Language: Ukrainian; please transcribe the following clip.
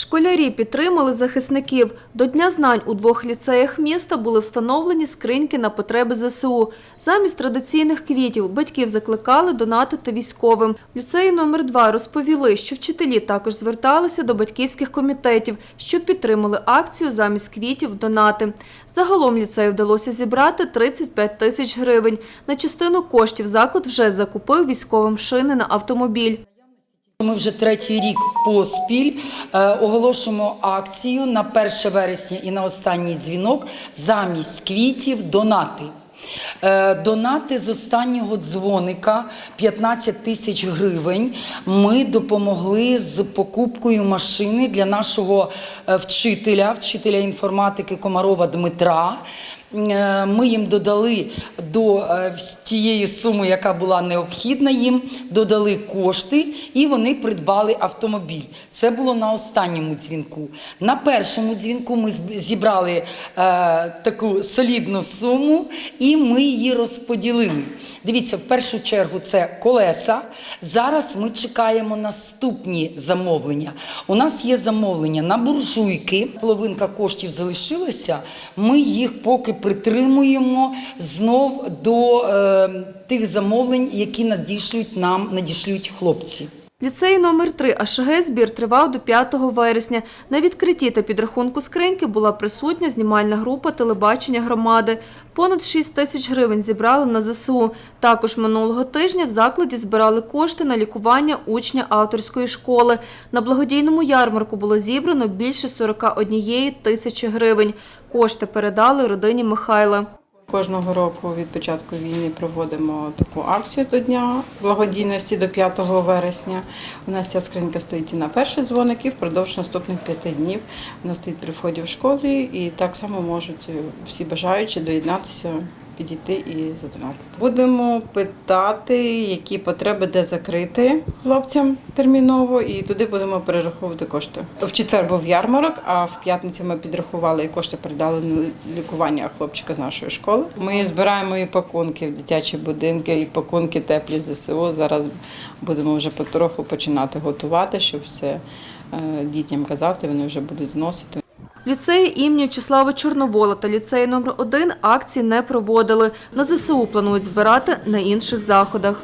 Школярі підтримали захисників. До Дня знань у двох ліцеях міста були встановлені скриньки на потреби ЗСУ. Замість традиційних квітів батьків закликали донатити військовим. В ліцеї номер 2 розповіли, що вчителі також зверталися до батьківських комітетів, щоб підтримали акцію замість квітів донати. Загалом ліцею вдалося зібрати 35 тисяч гривень. На частину коштів заклад вже закупив військовим шини на автомобіль. Ми вже третій рік поспіль е, оголошуємо акцію на 1 вересня і на останній дзвінок замість квітів донати. Е, Донати з останнього дзвоника 15 тисяч гривень. Ми допомогли з покупкою машини для нашого е, вчителя, вчителя інформатики Комарова Дмитра. Е, Ми їм додали до е, тієї суми, яка була необхідна їм, додали кошти, і вони придбали автомобіль. Це було на останньому дзвінку. На першому дзвінку ми зібрали е, таку солідну суму, і ми її розподілили. Дивіться, в першу чергу це колеса. Зараз ми чекаємо наступні замовлення. У нас є замовлення на буржуйки. Половинка коштів залишилася. Ми їх поки притримуємо знов до е, тих замовлень, які надішлють нам, надішлють хлопці. В Ліцеї номер 3 АШГ збір тривав до 5 вересня. На відкритті та підрахунку скриньки була присутня знімальна група телебачення громади. Понад 6 тисяч гривень зібрали на ЗСУ. Також минулого тижня в закладі збирали кошти на лікування учня авторської школи. На благодійному ярмарку було зібрано більше 41 тисячі гривень. Кошти передали родині Михайла. Кожного року від початку війни проводимо таку акцію до Дня благодійності до 5 вересня. У нас ця скринька стоїть і на перший дзвоник, і впродовж наступних п'яти днів вона стоїть при вході в школі, і так само можуть всі бажаючі доєднатися, підійти і задонатити. Будемо питати, які потреби де закрити хлопцям терміново, і туди будемо перераховувати кошти. В четвер був ярмарок, а в п'ятницю ми підрахували і кошти передали на лікування хлопчика з нашої школи. Ми збираємо і пакунки в дитячі будинки, і пакунки теплі ЗСУ. Зараз будемо вже потроху починати готувати, щоб все е, дітям казати, вони вже будуть зносити. Ліцеї імені В'ячеслава Чорновола та ліцеї номер 1 акції не проводили. На ЗСУ планують збирати на інших заходах.